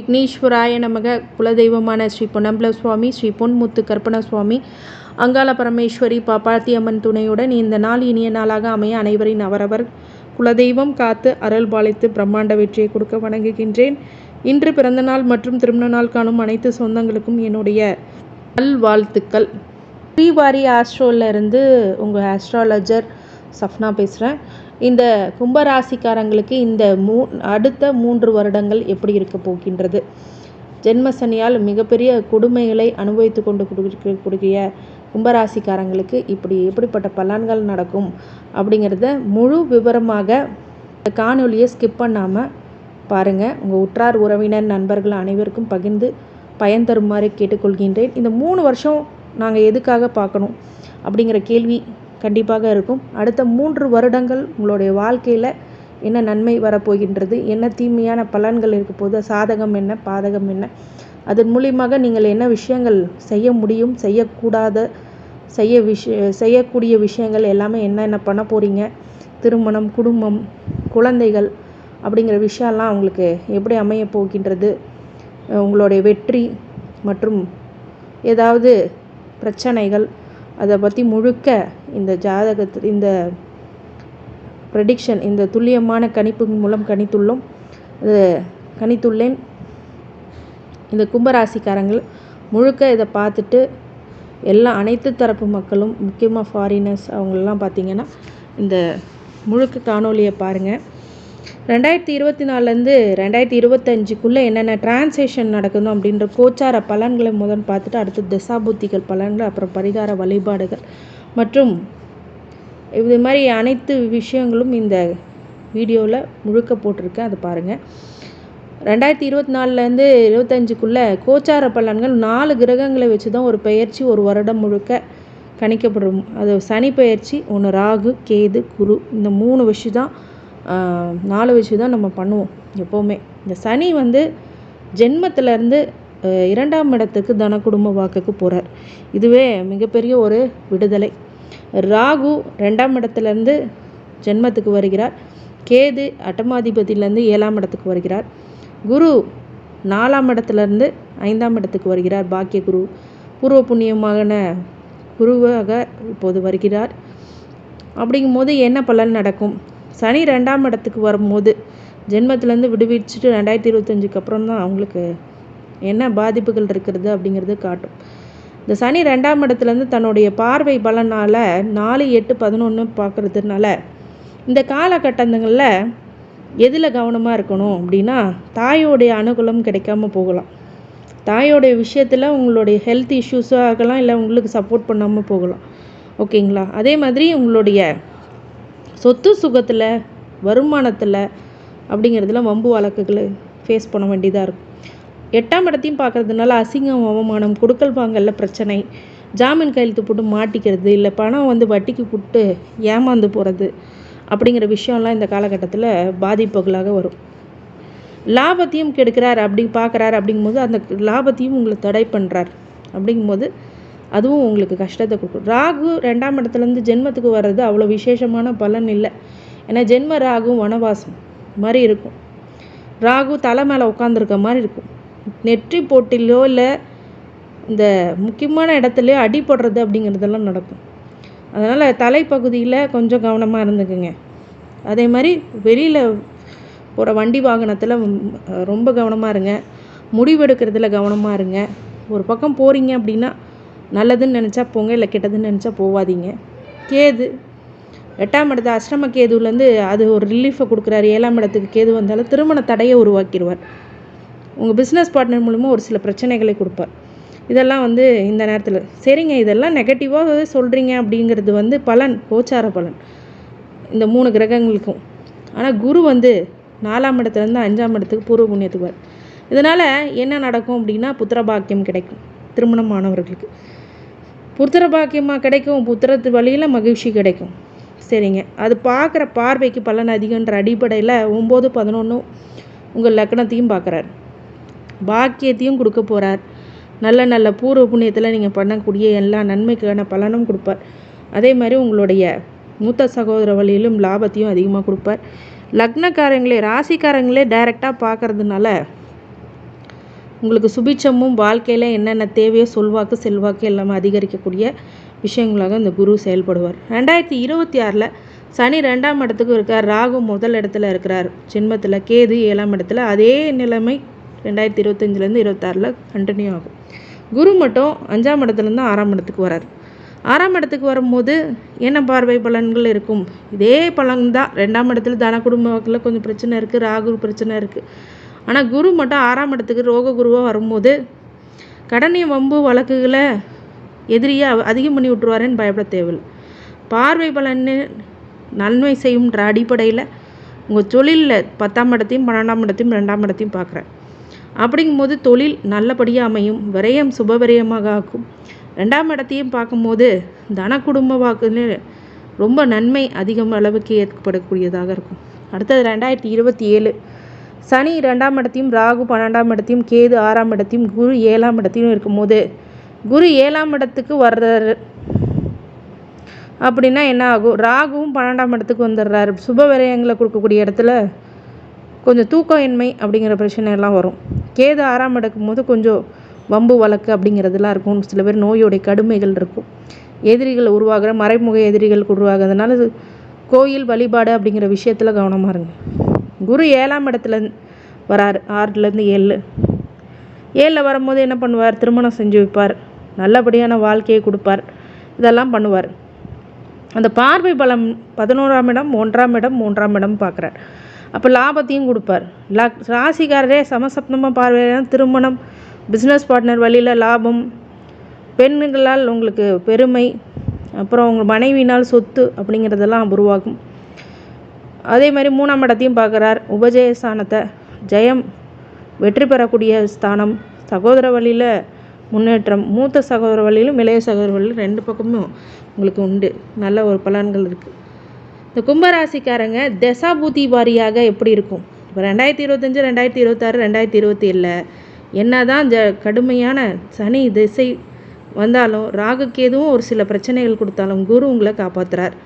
விக்னேஸ்வராய நமக. குலதெய்வமான ஸ்ரீ பொன்னம்பல சுவாமி ஸ்ரீ பொன்முத்து கற்பன சுவாமி அங்காள பரமேஸ்வரி பாப்பாத்தியம்மன் துணையுடன் இந்த நாள் இனிய நாளாக அமைய அனைவரின் அவரவர் குலதெய்வம் காத்து அருள் பாலித்து பிரம்மாண்ட வெற்றியை கொடுக்க வணங்குகின்றேன். இன்று பிறந்தநாள் மற்றும் திருமண நாள் காணும் அனைத்து சொந்தங்களுக்கும் என்னுடைய நல்வாழ்த்துக்கள். ஸ்ரீவாரி ஆஸ்ட்ரோல இருந்து உங்கள் ஆஸ்ட்ராலஜர் சஃப்னா பேசுகிறேன் இந்த கும்பராசிக்காரங்களுக்கு இந்த மூ அடுத்த மூன்று வருடங்கள் எப்படி இருக்க போகின்றது? ஜென்மசனியால் மிகப்பெரிய கொடுமைகளை அனுபவித்து கொண்டு கொடுக்கக்கூடிய கும்பராசிக்காரங்களுக்கு இப்படி எப்படிப்பட்ட பலன்கள் நடக்கும் அப்படிங்கிறத முழு விவரமாக இந்த காணொலியை ஸ்கிப் பண்ணாமல் பாருங்கள் உங்கள் உற்றார் உறவினர் நண்பர்கள் அனைவருக்கும் பகிர்ந்து பயன் தருமாறு கேட்டுக்கொள்கின்றேன். இந்த மூணு வருஷம் நாங்கள் எதுக்காக பார்க்கணும் அப்படிங்கிற கேள்வி கண்டிப்பாக இருக்கும். அடுத்த மூன்று வருடங்கள் உங்களுடைய வாழ்க்கையில் என்ன நன்மை வரப்போகின்றது? என்ன தீமையான பலன்கள் இருக்க போது சாதகம் என்ன? பாதகம் என்ன? அதன் மூலியமாக நீங்கள் என்ன விஷயங்கள் செய்ய முடியும்? செய்யக்கூடாத செய்ய விஷய செய்யக்கூடிய விஷயங்கள் எல்லாமே என்னென்ன பண்ண போகிறீங்க திருமணம் குடும்பம் குழந்தைகள் அப்படிங்கிற விஷயம்லாம் உங்களுக்கு எப்படி அமைய போகின்றது? உங்களுடைய வெற்றி மற்றும் ஏதாவது பிரச்சனைகள் அதை பற்றி முழுக்க இந்த ஜாதகத்து இந்த ப்ரெடிக்ஷன் இந்த துல்லியமான கணிப்பு மூலம் கணித்துள்ளோம். கணித்துள்ளேன். இந்த கும்பராசிக்காரங்கள் முழுக்க இதை பார்த்துட்டு எல்லா அனைத்து தரப்பு மக்களும் முக்கியமாக ஃபாரினர்ஸ் அவங்களெலாம் பார்த்திங்கன்னா இந்த முழுக்க காணொலியை பாருங்கள் ரெண்டாயிரத்தி இருபத்தி நாலுலேருந்து ரெண்டாயிரத்தி இருபத்தஞ்சுக்குள்ளே என்னென்ன டிரான்சேஷன் நடக்கணும் அப்படின்ற கோச்சார பலன்களை முதன் பார்த்துட்டு அடுத்து தசாபுத்திகள் பலன்கள் அப்புறம் பரிகார வழிபாடுகள். மற்றும் இது மாதிரி அனைத்து விஷயங்களும் இந்த வீடியோவில் முழுக்க போட்டிருக்கேன். அதை பாருங்கள் ரெண்டாயிரத்தி இருபத்தி நாலுலேருந்து இருபத்தஞ்சுக்குள்ளே கோச்சார பலன்கள் நாலு கிரகங்களை வச்சு தான் ஒரு பெயர்ச்சி ஒரு வருடம் முழுக்க கணிக்கப்படும். அது சனி பெயர்ச்சி ஒன்று ராகு கேது குரு இந்த மூணு விஷயம் தான் நாலு விஷயம் தான் நம்ம பண்ணுவோம் எப்போவுமே. இந்த சனி வந்து ஜென்மத்திலேருந்து இரண்டாம் இடத்துக்கு தன குடும்ப வாக்குக்கு போகிறார் இதுவே மிகப்பெரிய ஒரு விடுதலை. ராகு ரெண்டாம் இடத்துலேருந்து ஜென்மத்துக்கு வருகிறார். கேது அட்டமாதிபதியிலேருந்து ஏழாம் இடத்துக்கு வருகிறார். குரு நாலாம் இடத்துலேருந்து ஐந்தாம் இடத்துக்கு வருகிறார். பாக்கிய குரு பூர்வ புண்ணியமான குருவாக இப்போது வருகிறார். அப்படிங்கும்போது என்ன பலன் நடக்கும்? சனி ரெண்டாம் இடத்துக்கு வரும்போது ஜென்மத்திலேருந்து விடுவிச்சுட்டு ரெண்டாயிரத்தி இருபத்தஞ்சுக்கு அப்புறம் தான் அவங்களுக்கு என்ன பாதிப்புகள் இருக்கிறது அப்படிங்கிறது காட்டும். இந்த சனி ரெண்டாம் இடத்துலேருந்து தன்னுடைய பார்வை பலனால் நாலு எட்டு பதினொன்று பார்க்குறதுனால இந்த காலகட்டங்களில் எதில் கவனமாக இருக்கணும் அப்படின்னா தாயோடைய அனுகூலம் கிடைக்காம போகலாம். தாயோடைய விஷயத்தில் உங்களுடைய ஹெல்த் இஷ்யூஸாக ஆகலாம் இல்லை உங்களுக்கு சப்போர்ட் பண்ணாமல் போகலாம். ஓகேங்களா? அதே மாதிரி உங்களுடைய சொத்து சுகத்தில் வருமானத்தில் அப்படிங்கிறதுல வம்பு வழக்குகளை ஃபேஸ் பண்ண வேண்டியதாக இருக்கும். எட்டாம் இடத்தையும் பார்க்குறதுனால அசிங்கம் அவமானம் கொடுக்கல் வாங்கல பிரச்சனை. ஜாமீன் கையெழுத்து போட்டு மாட்டிக்கிறது இல்லை பணம் வந்து வட்டிக்கு கொடுத்து ஏமாந்து போகிறது அப்படிங்கிற விஷயம்லாம் இந்த காலகட்டத்தில் பாதிப்புகளாக வரும். லாபத்தையும் கெடுக்கிறார் அப்படி பார்க்குறாரு அப்படிங்கும்போது அந்த லாபத்தையும் உங்களை தடை பண்ணுறார் அப்படிங்கும்போது அதுவும் உங்களுக்கு கஷ்டத்தை கொடுக்கும். ராகு ரெண்டாம் இடத்துலேருந்து ஜென்மத்துக்கு வர்றது அவ்வளோ விசேஷமான பலன் இல்லை. ஏன்னா ஜென்ம ராகு வனவாசம் மாதிரி இருக்கும். ராகு தலை மேலே உட்காந்துருக்க மாதிரி இருக்கும். நெற்றி போட்டிலோ இல்லை இந்த முக்கியமான இடத்துலையோ அடிபடுறது அப்படிங்கிறதெல்லாம் நடக்கும். அதனால் தலைப்பகுதியில் கொஞ்சம் கவனமாக இருந்துக்குங்க. அதே மாதிரி வெளியில் போகிற வண்டி வாகனத்தில் ரொம்ப கவனமாக இருங்க. முடிவெடுக்கிறதுல கவனமாக இருங்க. ஒரு பக்கம் போகிறீங்க அப்படின்னா நல்லதுன்னு நினச்சா போங்க இல்லை கெட்டதுன்னு நினச்சா போகாதீங்க கேது. எட்டாம் இடத்து அஷ்டம கேதுலேருந்து அது ஒரு ரிலீஃபை கொடுக்குறாரு. ஏழாம் இடத்துக்கு கேது வந்தாலும் திருமண தடையை உருவாக்கிடுவார் உங்கள் பிஸ்னஸ் பார்ட்னர் மூலமாக ஒரு சில பிரச்சனைகளை கொடுப்பார். இதெல்லாம் வந்து இந்த நேரத்தில். சரிங்க இதெல்லாம் நெகட்டிவாக சொல்கிறீங்க அப்படிங்கிறது வந்து பலன் கோச்சார பலன். இந்த மூணு கிரகங்களுக்கும். ஆனால் குரு வந்து நாலாம் இடத்துலேருந்து அஞ்சாம் இடத்துக்கு பூர்வ புண்ணியத்துக்கு இதனால் என்ன நடக்கும் அப்படின்னா புத்திரபாக்கியம் கிடைக்கும் திருமணமானவர்களுக்கு. புத்திர பாக்கியமாக கிடைக்கும் புத்திரத்து வழியில் மகிழ்ச்சி கிடைக்கும். சரிங்க அது பார்க்குற பார்வைக்கு பலன் அதிகன்ற அடிப்படையில் ஒம்பது பதினொன்று உங்கள் லக்கணத்தையும் பார்க்குறாரு. பாக்கியத்தையும் கொடுக்க போகிறார் நல்ல நல்ல பூர்வ புண்ணியத்தில் நீங்கள் பண்ணக்கூடிய எல்லா நன்மைக்கான பலனும் கொடுப்பார். அதே மாதிரி உங்களுடைய மூத்த சகோதர வழியிலும் லாபத்தையும் அதிகமாக கொடுப்பார். லக்னக்காரங்களே ராசிக்காரங்களே டைரெக்டாக பார்க்கறதுனால உங்களுக்கு சுபிச்சமும் வாழ்க்கையில் என்னென்ன தேவையோ சொல்வாக்கு செல்வாக்கு எல்லாமே அதிகரிக்கக்கூடிய விஷயங்களாக இந்த குரு செயல்படுவார். ரெண்டாயிரத்தி இருபத்தி ஆறில் சனி ரெண்டாம் இடத்துக்கு இருக்கார். ராகு முதல் இடத்துல இருக்கிறார். ஜென்மத்தில் கேது ஏழாம் இடத்துல அதே நிலைமை ரெண்டாயிரத்தி இருபத்தஞ்சிலேருந்து இருபத்தாறில் கண்டினியூ ஆகும். குரு மட்டும் அஞ்சாம் இடத்துலேருந்து ஆறாம் இடத்துக்கு வராது ஆறாம் இடத்துக்கு வரும்போது என்ன பார்வை பலன்கள் இருக்கும்? இதே பலன் தான் ரெண்டாம் இடத்துல தன குடும்ப வாக்கில் கொஞ்சம் பிரச்சனை இருக்குது ராகு பிரச்சனை இருக்குது ஆனால் குரு மட்டும் ஆறாம் இடத்துக்கு ரோக குருவாக வரும்போது கடனை வம்பு வழக்குகளை எதிரியாக அதிகம் பண்ணி விட்ருவாருன்னு பயப்பட தேவையில்லை. பார்வை பலன்னு நன்மை செய்யும்ன்ற அடிப்படையில் உங்கள் தொழிலில் பத்தாம் இடத்தையும் பன்னெண்டாம் இடத்தையும் ரெண்டாம் இடத்தையும் பார்க்குறேன். அப்படிங்கும்போது தொழில் நல்லபடியாக அமையும். விரயம் சுபவிரயமாக ஆக்கும் ரெண்டாம் இடத்தையும் பார்க்கும்போது தன குடும்ப வாக்குன்னு ரொம்ப நன்மை அதிகம் அளவுக்கு ஏற்படக்கூடியதாக இருக்கும். அடுத்தது ரெண்டாயிரத்தி இருபத்தி ஏழு. சனி ரெண்டாம் இடத்தையும் ராகு பன்னெண்டாம் இடத்தையும் கேது ஆறாம் இடத்தையும் குரு ஏழாம் இடத்தையும் இருக்கும்போது குரு ஏழாம் இடத்துக்கு வர்றாரு. அப்படின்னா என்ன ஆகும்? ராகுவும் பன்னெண்டாம் இடத்துக்கு வந்துடுறாரு. சுப விரயங்களை கொடுக்கக்கூடிய இடத்துல கொஞ்சம் தூக்கம் இன்மை அப்படிங்கிற பிரச்சனை எல்லாம் வரும். கேது ஆறாம் எடுக்கும் போது கொஞ்சம் வம்பு வழக்கு அப்படிங்கிறதுலாம் இருக்கும். சில பேர் நோயோடைய கடுமைகள் இருக்கும். எதிரிகள் உருவாகிற மறைமுக எதிரிகள் உருவாகிறதுனால கோயில் வழிபாடு அப்படிங்கிற விஷயத்தில் கவனமாக இருங்க. குரு ஏழாம் இடத்துல வரார். ஆறுலேருந்து ஏழு. ஏழில் வரும்போது என்ன பண்ணுவார்? திருமணம் செஞ்சு வைப்பார். நல்லபடியான வாழ்க்கையை கொடுப்பார். இதெல்லாம் பண்ணுவார். அந்த பார்வை பலம் பதினோராம் இடம் ஒன்றாம் இடம் மூன்றாம் இடம் பார்க்குறார். அப்போ லாபத்தையும் கொடுப்பார். லா ராசிக்காரரே சமசப்தமாக பார்வையான திருமணம் பிஸ்னஸ் பார்ட்னர் வழியில் லாபம். பெண்களால் உங்களுக்கு பெருமை. அப்புறம் உங்கள் மனைவினால் சொத்து அப்படிங்கிறதெல்லாம் உருவாகும். அதே மாதிரி மூணாம் இடத்தையும் பார்க்குறார். உபஜயஸ்தானத்தை ஜெயம் வெற்றி பெறக்கூடிய ஸ்தானம். சகோதர வழியில் முன்னேற்றம். மூத்த சகோதர வழியிலும் இளைய சகோதர வழியிலும் ரெண்டு பக்கமும் உங்களுக்கு உண்டு. நல்ல ஒரு பலன்கள் இருக்குது இந்த கும்பராசிக்காரங்க தசாபூதி வாரியாக எப்படி இருக்கும்? இப்போ ரெண்டாயிரத்தி இருபத்தஞ்சி ரெண்டாயிரத்தி இருபத்தாறு ரெண்டாயிரத்தி இருபத்தி ஏழில் என்ன தான் ஜ கடுமையான சனி திசை வந்தாலும் ராகுக்கேதுவும் ஒரு சில பிரச்சனைகள் கொடுத்தாலும் குரு உங்களை காப்பாற்றுறார்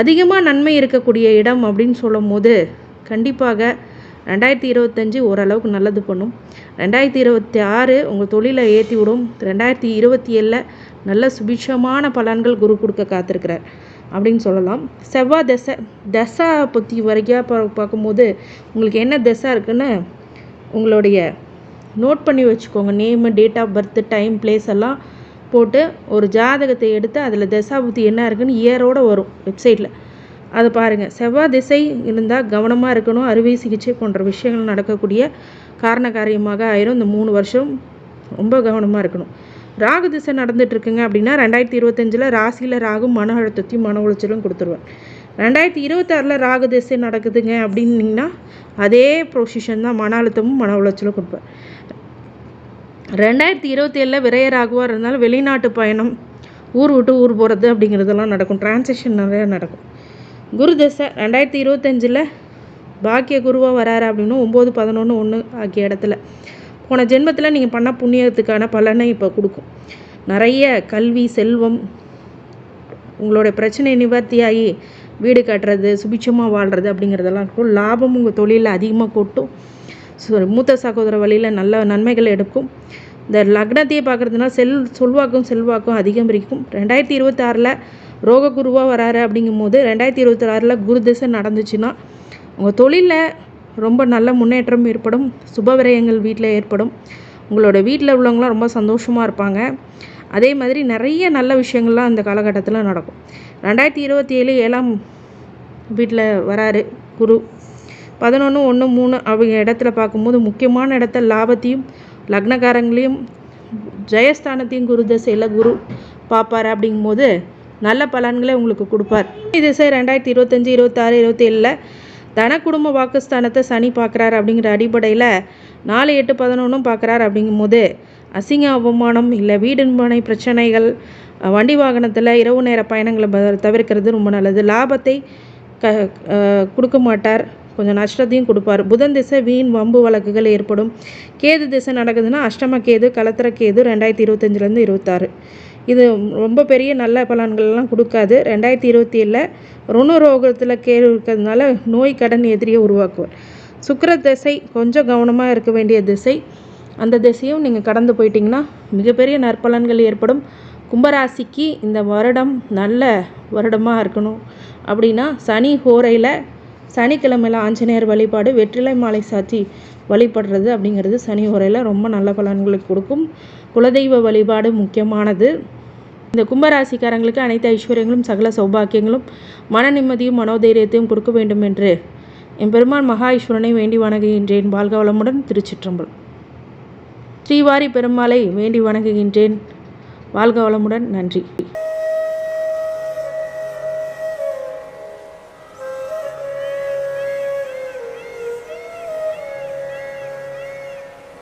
அதிகமாக நன்மை இருக்கக்கூடிய இடம் அப்படின்னு சொல்லும் போது கண்டிப்பாக ரெண்டாயிரத்தி இருபத்தஞ்சி ஓரளவுக்கு நல்லது பண்ணும். ரெண்டாயிரத்தி இருபத்தி ஆறு உங்கள் தொழிலை ஏற்றி விடும் ரெண்டாயிரத்தி இருபத்தி ஏழில் நல்ல சுபிட்சமான பலன்கள் குரு கொடுக்க காத்திருக்கிறார். அப்படின்னு சொல்லலாம். செவ்வாய் தசை தசா பற்றி வரைக்கும் பா பார்க்கும்போது உங்களுக்கு என்ன திசை இருக்குன்னு உங்களுடைய நோட் பண்ணி வச்சுக்கோங்க. Name date of birth time place எல்லாம் போட்டு ஒரு ஜாதகத்தை எடுத்து அதில் தசாபுத்தி என்ன இருக்குன்னு இயரோடு வரும் வெப்சைட்டில் அதை பாருங்கள் செவ்வாய் திசை இருந்தால் கவனமாக இருக்கணும். அறுவை சிகிச்சை போன்ற விஷயங்கள் நடக்கக்கூடிய காரண காரியமாக ஆயிரும். இந்த மூணு வருஷம் ரொம்ப கவனமாக இருக்கணும். ராகு திசை நடந்துட்டுருக்குங்க. அப்படின்னா ரெண்டாயிரத்தி இருபத்தஞ்சில் ராசியில் ராகு மன அழுத்தத்தையும் மன உளைச்சலும் கொடுத்துருவேன் ரெண்டாயிரத்தி இருபத்தாறில் ராகு திசை நடக்குதுங்க அப்படின்னிங்கன்னா அதே ப்ரொசிஷன் தான் மன அழுத்தமும் மன உளைச்சலும் கொடுப்பேன் ரெண்டாயிரத்தி இருபத்தி ஏழில் விரையராகுவாக இருந்தாலும் வெளிநாட்டு பயணம் ஊர் விட்டு ஊர் போகிறது அப்படிங்கிறதெல்லாம் நடக்கும். டிரான்சேக்ஷன் நிறையா நடக்கும். குரு தசை ரெண்டாயிரத்தி இருபத்தஞ்சில் பாக்கிய குருவாக வராரு அப்படின்னு ஒம்பது பதினொன்று ஒன்று ஆகிய இடத்துல போன ஜென்மத்தில் நீங்கள் பண்ண புண்ணியத்துக்கான பலனை இப்போ கொடுக்கும். நிறைய கல்வி செல்வம் உங்களுடைய பிரச்சனை நிவர்த்தியாகி வீடு கட்டுறது சுபிட்சமாக வாழ்கிறது அப்படிங்கிறதெல்லாம் இருக்கும். லாபம் உங்கள் தொழிலில் அதிகமாக கொட்டும். மூத்த சகோதர வழியில் நல்ல நன்மைகள் எடுக்கும். இந்த லக்னத்தையே பார்க்குறதுனா செல் சொல்வாக்கும் செல்வாக்கும் அதிகம் இருக்கும். ரெண்டாயிரத்தி இருபத்தாறில் ரோக குருவாக வராரு அப்படிங்கும்போது ரெண்டாயிரத்தி இருபத்தி ஆறில் குரு திசை நடந்துச்சுன்னா உங்கள் தொழிலில் ரொம்ப நல்ல முன்னேற்றம் ஏற்படும் சுப விரயங்கள் வீட்டில் ஏற்படும். உங்களோட வீட்டில் உள்ளவங்களாம் ரொம்ப சந்தோஷமாக இருப்பாங்க. அதே மாதிரி நிறைய நல்ல விஷயங்கள்லாம் அந்த காலகட்டத்தில் நடக்கும். ரெண்டாயிரத்தி இருபத்தி ஏழு ஏழாம் வீட்டில் வராரு குரு. பதினொன்று ஒன்று மூணு அவங்க இடத்துல பார்க்கும்போது முக்கியமான இடத்த லாபத்தையும் லக்னக்காரங்களையும் ஜெயஸ்தானத்தையும் குரு தசையில் குரு பார்ப்பார் அப்படிங்கும்போது நல்ல பலன்களை உங்களுக்கு கொடுப்பார். திசை ரெண்டாயிரத்தி இருபத்தஞ்சி இருபத்தாறு இருபத்தி ஏழில் தன குடும்ப வாக்குஸ்தானத்தை சனி பார்க்குறாரு அப்படிங்கிற அடிப்படையில் நாலு எட்டு பதினொன்றும் பார்க்குறாரு அப்படிங்கும்போது அசிங்க அவமானம் இல்லை வீடுமனை பிரச்சனைகள் வண்டி வாகனத்தில் இரவு நேர பயணங்களை தவிர்க்கிறது ரொம்ப நல்லது. லாபத்தை க கொடுக்க மாட்டார். கொஞ்சம் நஷ்டத்தையும் கொடுப்பார். புதன் திசை வீண் வம்பு வழக்குகள் ஏற்படும். கேது திசை நடக்குதுன்னா அஷ்டம கேது கலத்திர கேது ரெண்டாயிரத்தி இருபத்தஞ்சிலேருந்து இருபத்தாறு. இது ரொம்ப பெரிய நல்ல பலன்கள்லாம் கொடுக்காது. ரெண்டாயிரத்தி இருபத்தி ஏழில் ருணரோகத்தில் கேடு இருக்கிறதுனால நோய் கடன் எதிரியை உருவாக்குவார். சுக்கர திசை கொஞ்சம் கவனமாக இருக்க வேண்டிய திசை. அந்த திசையும் நீங்கள் கடந்து போயிட்டிங்கன்னா மிகப்பெரிய நற்பலன்கள் ஏற்படும். கும்பராசிக்கு இந்த வருடம் நல்ல வருடமாக இருக்கணும். அப்படின்னா சனி ஹோரையில் சனிக்கிழமையில் ஆஞ்சநேயர் வழிபாடு வெற்றிலை மாலை சாத்தி வழிபடுறது அப்படிங்கிறது சனி உரையில் ரொம்ப நல்ல பலன்களை கொடுக்கும். குலதெய்வ வழிபாடு முக்கியமானது. இந்த கும்பராசிக்காரங்களுக்கு அனைத்து ஐஸ்வர்யங்களும் சகல சௌபாக்கியங்களும் மன நிம்மதியும் மனோதைரியத்தையும் கொடுக்க வேண்டும் என்று எம்பெருமான் மகா ஈஸ்வரனை வேண்டி வணங்குகின்றேன். வாழ்க வளமுடன் திருச்சிற்றம்பலம். ஸ்ரீவாரி பெருமாளை வேண்டி வணங்குகின்றேன். வாழ்க வளமுடன். நன்றி.